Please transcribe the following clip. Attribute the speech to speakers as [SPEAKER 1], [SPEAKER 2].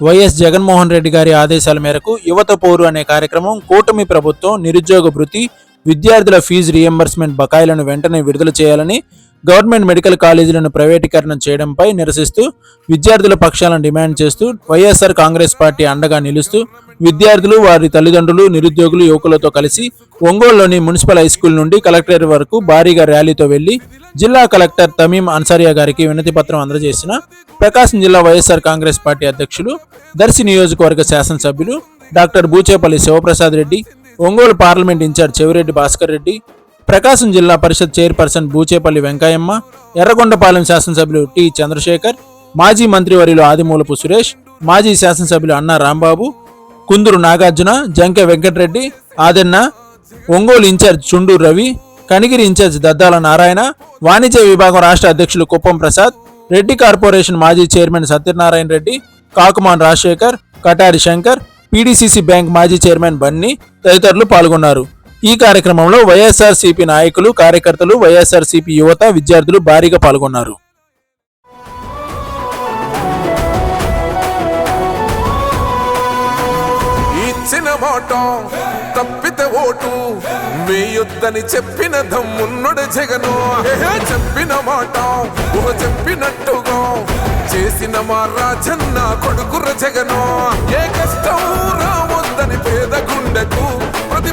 [SPEAKER 1] YS Jaganmohan Reddy గారి ఆదేశాల మేరకు యువత పోరు అనే కార్యక్రమం కూటమి ప్రభుత్వం నిరుద్యోగ భృతి విద్యార్థుల ఫీజు రియంబర్స్మెంట్ బకాయిలను వెంటనే విడుదల చేయాలని గవర్నమెంట్ మెడికల్ కాలేజీలను ప్రైవేటీకరణ చేయడంపై నిరసిస్తూ విద్యార్థుల పక్షాలను డిమాండ్ చేస్తూ వైఎస్ఆర్ కాంగ్రెస్ పార్టీ అండగా నిలుస్తూ విద్యార్థులు వారి తల్లిదండ్రులు నిరుద్యోగులు యువకులతో కలిసి ఒంగోలులోని మున్సిపల్ హై స్కూల్ నుండి కలెక్టరేట్ వరకు భారీగా ర్యాలీతో వెళ్ళి జిల్లా కలెక్టర్ తమీం అన్సారియా గారికి వినతి పత్రం అందజేసిన ప్రకాశం జిల్లా వైఎస్ఆర్ కాంగ్రెస్ పార్టీ అధ్యక్షులు దర్శి నియోజకవర్గ శాసనసభ్యులు doctor Buchepalli Sivaprasad Reddy Ongole parliament incharge Chevireddy Bhaskar Reddy Prakasam zilla parishad chairperson Buchepalli Venkayamma Yerragondapalem శాసనసభ్యులు టి చంద్రశేఖర్ మాజీ మంత్రివర్యులు ఆదిమూలపు సురేష్ మాజీ శాసనసభ్యులు అన్నా రాంబాబు కుందూరు నాగార్జున జంకె వెంకటరెడ్డి ఆదెన్న ఒంగోలు ఇన్ఛార్జ్ చుండూరు రవి కనిగిరి ఇన్ఛార్జ్ దద్దాల నారాయణ వాణిజ్య విభాగం రాష్ట్ర అధ్యక్షులు కుప్పం ప్రసాద్ రెడ్డి కార్పొరేషన్ మాజీ chairman Satyanarayana Reddy Kakumanu Rajasekhar Katari Shankar PDCC bank మాజీ చైర్మన్ బన్నీ తదితరులు పాల్గొన్నారు. ఈ కార్యక్రమంలో వైఎస్ఆర్సీపీ నాయకులు కార్యకర్తలు వైఎస్ఆర్సీపీ యువత విద్యార్థులు భారీగా పాల్గొన్నారు.
[SPEAKER 2] ఇచ్చిన మాట ఓటు వేయొద్దని చెప్పిన దమ్మున్నడు జగను. చెప్పిన మాట ఊహ చెప్పినట్టుగా చేసిన మా రాజన్న కొడుకుర జగను. ఏ కష్టం రావద్దని పేద గుండెకు ప్రతి